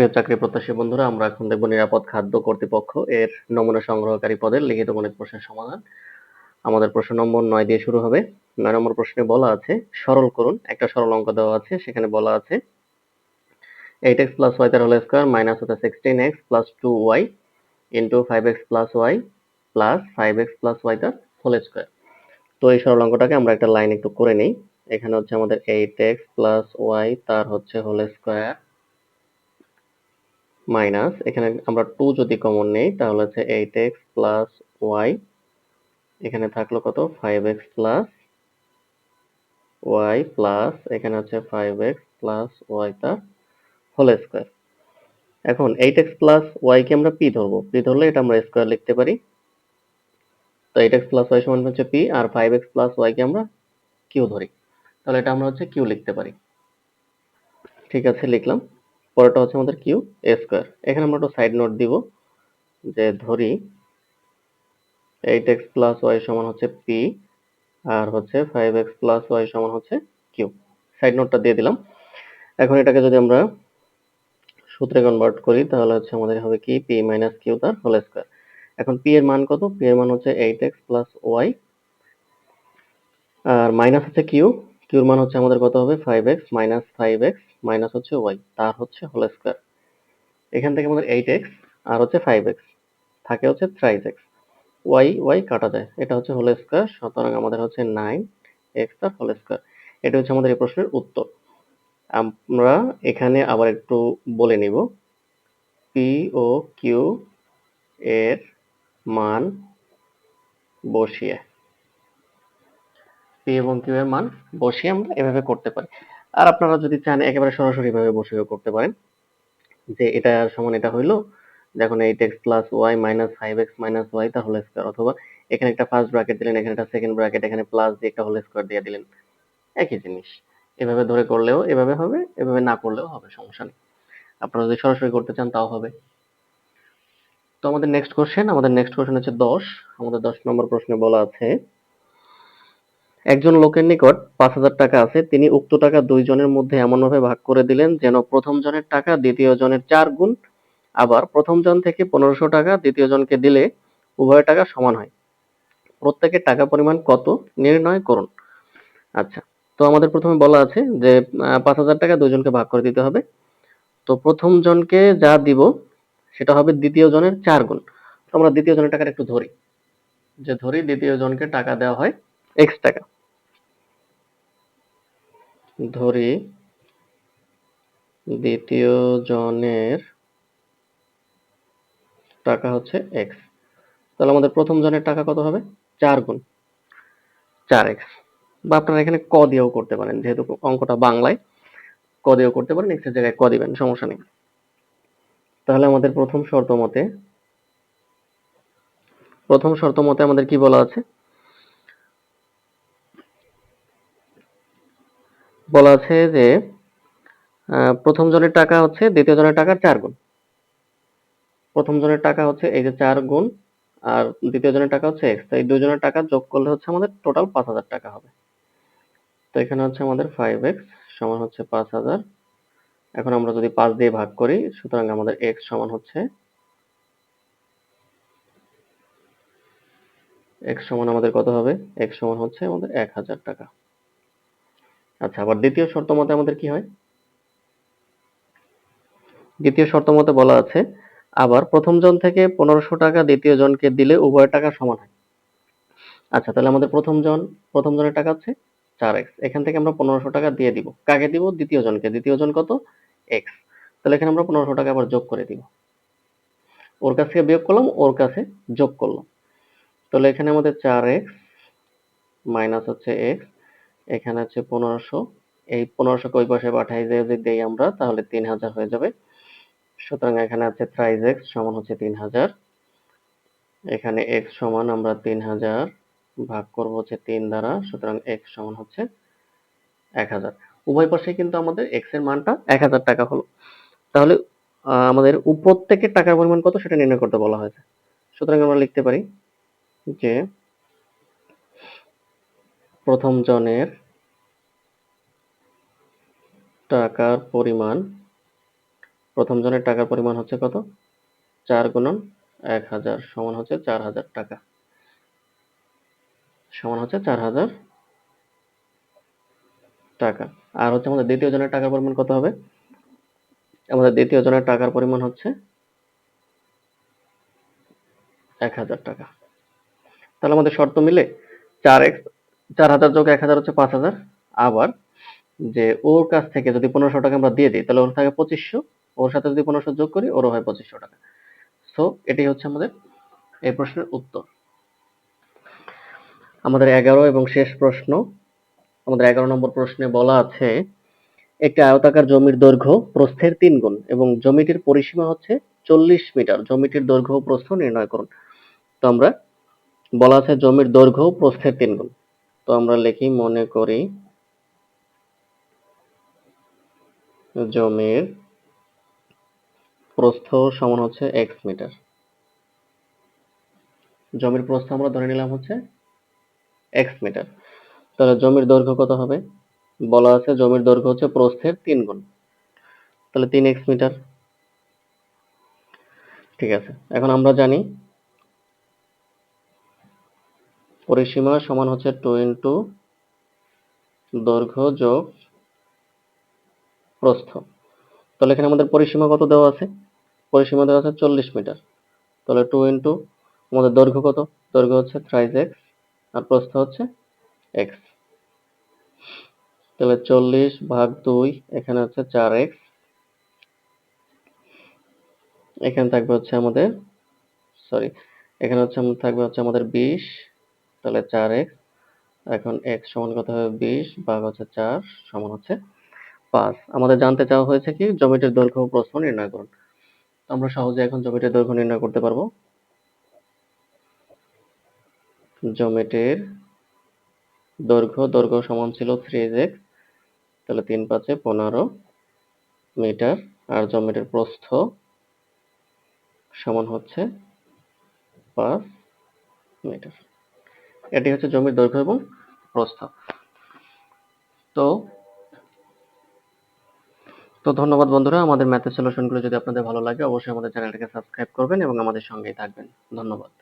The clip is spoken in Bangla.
প্রিয় চাকরি প্রত্যাশী বন্ধুরা, আমরা এখন দেখব নিরাপদ খাদ্য কর্তৃপক্ষ এর নমুনা সংগ্রহকারী পদের লিখিত গণিত প্রশ্নের সমাধান। আমাদের প্রশ্ন নম্বর নয় দিয়ে শুরু হবে। নয় নম্বর প্রশ্নে বলা আছে, সরল করুন। একটা সরল অঙ্ক দেওয়া আছে, সেখানে বলা আছে এইট এক্স প্লাস ওয়াই তার হোল স্কোয়ার মাইনাস হচ্ছে sixteen x plus two y into five x plus y plus five x plus y তার হোল স্কোয়ার। তো এই সরল অঙ্কটাকে আমরা একটা লাইন একটু করে নিই। এখানে হচ্ছে আমাদের এইট এক্স প্লাস ওয়াই তার হচ্ছে হোল স্কোয়ার মাইনাস এখানে আমরা টু যদি কমন নেই, তাহলে হচ্ছে এইট এক্স প্লাস ওয়াই এখানে থাকল কত? Five x plus y plus এখানে হচ্ছে ফাইভ এক্স প্লাস ওয়াই তার হোল স্কোয়ার এখন এইট এক্স প্লাস ওয়াই কে আমরা পি ধরবো। পি ধরলে এটা আমরা স্কোয়ার লিখতে পারি। তো এইট এক্স প্লাস ওয়াই সমান হচ্ছে পি আর ফাইভ এক্স প্লাস ওয়াই কে আমরা কিউ ধরি। তাহলে এটা আমরা হচ্ছে কিউ লিখতে পারি। ঠিক আছে, লিখলাম। পরেরটা হচ্ছে আমাদের কিউ, এ স্কোয়ার। এখানে আমরা একটু সাইড নোট দিব, যে ধরি এইট এক্স প্লাস ওয়াই সমান হচ্ছে পি, আর হচ্ছে ফাইভ এক্স প্লাস ওয়াই সমান হচ্ছে কিউ। সাইড নোটটা দিয়ে দিলাম। এখন এটাকে যদি আমরা সূত্রে কনভার্ট করি, তাহলে হচ্ছে আমাদের হবে কি? পি মাইনাস কিউ তার হোল স্কোয়ার এখন পি এর মান কত? পি এর মান হচ্ছে এইট এক্স প্লাস ওয়াই, আর মাইনাস হচ্ছে কিউ কিউর মান হচ্ছে আমাদের কত হবে? Five x minus five x minus হচ্ছে ওয়াই তার হচ্ছে হোল স্কোয়ার এখান থেকে আমাদের এইট এক্স আর হচ্ছে ফাইভ এক্স থাকে হচ্ছে থ্রাইস এক্স ওয়াই ওয়াই কাটা যায়, এটা হচ্ছে হোল স্কোয়ার সুতরাং আমাদের হচ্ছে নাইন এক্স তার হোল স্কোয়ার এটা হচ্ছে আমাদের এই প্রশ্নের উত্তর। আমরা এখানে আবার একটু বলে নিব। পি ও কিউ এর মান বসিয়ে। পি এবং কিউ এর মান বসিয়ে আমরা এভাবে করতে পারি। আর আপনারা যদি চান একেবারে সরাসরি ভাবে বসিয়েও করতে পারেন, যে এটা সমান এটা হইল, দেখুন eight x plus y minus five x minus y তার হোল স্কোয়ার অথবা এখানে একটা ফার্স্ট ব্র্যাকেট দিলেন, এখানে একটা সেকেন্ড ব্র্যাকেট এখানে প্লাস দিয়ে একটা হোল স্কোয়ার দিয়ে দিলেন। একই জিনিস। এভাবে ধরে করলেও এভাবে হবে, এভাবে না করলেও হবে, সমস্যা নেই। আপনারা যদি সরাসরি করতে চান, তাও হবে। তো আমাদের নেক্সট কোশ্চেন আমাদের নেক্সট কোশ্চেন হচ্ছে দশ। আমাদের দশ নম্বর প্রশ্নে বলা আছে একজন লোকের নিকট পাঁচ হাজার টাকা আছে। তিনি উক্ত টাকা দুই জনের মধ্যে এমনভাবে ভাগ করে দিলেন যেন প্রথম জনের টাকা দ্বিতীয় জনের চার গুণ, আবার প্রথম জন থেকে পনেরোশো টাকা দ্বিতীয় জনকে দিলে উভয় টাকা সমান হয়। প্রত্যেকের টাকা পরিমাণ কত নির্ণয় করুন। আচ্ছা তো আমাদের প্রথমে বলা আছে যে পাঁচ হাজার টাকা দুজনকে ভাগ করে দিতে হবে। তো প্রথম জনকে যা দিব সেটা হবে দ্বিতীয় জনের চার গুণ। তো আমরা দ্বিতীয় জনের টাকাটা একটু ধরি। যে ধরি, দ্বিতীয় জনকে টাকা দেওয়া হয় এক্স টাকা। ধরি দ্বিতীয় জনের টাকা হচ্ছে এক্স তাহলে আমাদের প্রথম জনের টাকা কত হবে? চার গুণ। চার এক্স বা আপনারা এখানে ক দিয়েও করতে পারেন, যেহেতু অঙ্কটা বাংলায়। ক দিয়েও করতে পারেন এক্সের জায়গায় ক দিবেন, সমস্যা নেই। তাহলে আমাদের প্রথম শর্ত মতে, প্রথম শর্ত মতে আমাদের কি বলা আছে? বলা আছে যে প্রথম জনের টাকা হচ্ছে, দ্বিতীয় জনের টাকার চার গুণ। প্রথম জনের টাকা হচ্ছে এই যে চার গুণ, আর দ্বিতীয় জনের টাকা হচ্ছে এক্স। তাই দুজনের টাকা যোগ করলে হচ্ছে আমাদের টোটাল পাঁচ হাজার টাকা হবে। তো এখানে হচ্ছে আমাদের ফাইভ এক্স সমান হচ্ছে পাঁচ হাজার। এখন আমরা যদি পাঁচ দিয়ে ভাগ করি, সুতরাং আমাদের এক্স সমান হচ্ছে এক্স সমান আমাদের কত হবে? এক্স সমান হচ্ছে আমাদের এক হাজার টাকা। আচ্ছা আবার দ্বিতীয় শর্ত মতে আমাদের কি হয়? দ্বিতীয় শর্ত মতে বলা আছে, আবার প্রথম জন থেকে পনেরোশো টাকা দ্বিতীয় জনকে দিলে উভয় টাকা সমান হয়। আচ্ছা তাহলে আমাদের প্রথম জন, প্রথম জনের টাকা হচ্ছে চার এক্স। এখান থেকে আমরা পনেরোশো টাকা দিয়ে দিব। কাকে দিব? দ্বিতীয় জনকে। দ্বিতীয় জন কত? এক্স। তাহলে এখানে আমরা পনেরোশো টাকা আবার যোগ করে দিব। ওর কাছ থেকে বিয়োগ করলাম, ওর কাছে যোগ করলাম। তাহলে এখানে আমাদের চার এক্স মাইনাস হচ্ছে এক্স। এখানে হচ্ছে পনেরোশো। এই পনেরোশোকে ওই পাশে পাঠাই যদি দেই আমরা, তাহলে তিন হাজার হয়ে যাবে। সুতরাং এখানে আছে থ্রাইজ এক্স সমান হচ্ছে তিন হাজার। এখানে এক্স সমান আমরা তিন হাজার ভাগ করব হচ্ছে তিন দ্বারা, সুতরাং এক্স সমান হচ্ছে এক হাজার। উভয় পাশে কিন্তু আমাদের এক্সের মানটা এক হাজার টাকা হলো। তাহলে আমাদের থেকে টাকার পরিমাণ কত সেটা নির্ণয় করতে বলা হয়েছে। সুতরাং আমরা লিখতে পারি যে প্রথম জনের টাকার পরিমাণ, প্রথম জনের টাকার পরিমাণ হচ্ছে কত? চার গুণন এক হাজার সমান হচ্ছে চার হাজার টাকা। সমান হচ্ছে চার হাজার টাকা। আর হচ্ছে আমাদের দ্বিতীয় জনের টাকার পরিমাণ কত হবে? আমাদের দ্বিতীয় জনের টাকার পরিমাণ হচ্ছে এক হাজার টাকা। তাহলে আমাদের শর্ত মিলে চার এক্স চার হাজার যোগ এক হাজার হচ্ছে পাঁচ হাজার। আবার যে ওর কাছ থেকে যদি পনেরোশো টাকা আমরা দিয়ে দিই, তাহলে ওর থাকে পঁচিশশো। ওর সাথে যদি পনেরোশো যোগ করি, ওরও হয় পঁচিশশো টাকা। সো এটাই হচ্ছে আমাদের এই প্রশ্নের উত্তর। আমাদের এগারো এবং শেষ প্রশ্ন। আমাদের এগারো নম্বর প্রশ্নে বলা আছে, একটি আয়তাকার জমির দৈর্ঘ্য প্রস্থের তিন গুণ এবং জমিটির পরিসীমা হচ্ছে চল্লিশ মিটার। জমিটির দৈর্ঘ্য প্রস্থ নির্ণয় করুন। তো আমরা বলা আছে জমির দৈর্ঘ্য প্রস্থের তিন গুণ। তো আমরা লিখি, মনে করি জমির প্রস্থ সমান হচ্ছে এক্স মিটার। জমির প্রস্থ আমরা ধরে নিলাম হচ্ছে এক্স মিটার। তাহলে জমির দৈর্ঘ্য কত হবে? বলা আছে জমির দৈর্ঘ্য হচ্ছে প্রস্থের তিন গুণ। তাহলে তিন এক্স মিটার। ঠিক আছে, এখন আমরা জানি পরিসীমা সমান হচ্ছে টু ইন্টু দৈর্ঘ্য যোগ প্রস্থ। তাহলে এখানে আমাদের পরিসীমা কত দেওয়া আছে? পরিসীমা দেওয়া আছে চল্লিশ মিটার। তাহলে টু ইন্টু আমাদের দৈর্ঘ্য কত? দৈর্ঘ্য হচ্ছে থ্রাইজ এক্স আর প্রস্থ হচ্ছে এক্স তাহলে চল্লিশ ভাগ দুই, এখানে হচ্ছে চার এক্স এখানে থাকবে হচ্ছে আমাদের সরি এখানে হচ্ছে থাকবে হচ্ছে আমাদের বিশ। তাহলে চার এক্স, এখন এক্স সমান কত হবে? বিশ ভাগ হচ্ছে চার সমান হচ্ছে পাঁচ। আমাদের জানতে চাওয়া হয়েছে কি, জমিটির দৈর্ঘ্য প্রস্থ নির্ণয় করুন। আমরা সহজে এখন জমিটির দৈর্ঘ্য নির্ণয় করতে পারব। জমিটির দৈর্ঘ্য দৈর্ঘ্য সমান ছিল থ্রি এক্স, তাহলে তিন পাঁচে পনেরো মিটার। আর জমিটির প্রস্থ সমান হচ্ছে পাঁচ মিটার। এটি হচ্ছে জমির দৈর্ঘ্য এবং প্রস্থ। তো তো ধন্যবাদ বন্ধুরা, আমাদের ম্যাথের সলিউশনগুলো যদি আপনাদের ভালো লাগে, অবশ্যই আমাদের চ্যানেলটাকে সাবস্ক্রাইব করবেন এবং আমাদের সঙ্গেই থাকবেন। ধন্যবাদ।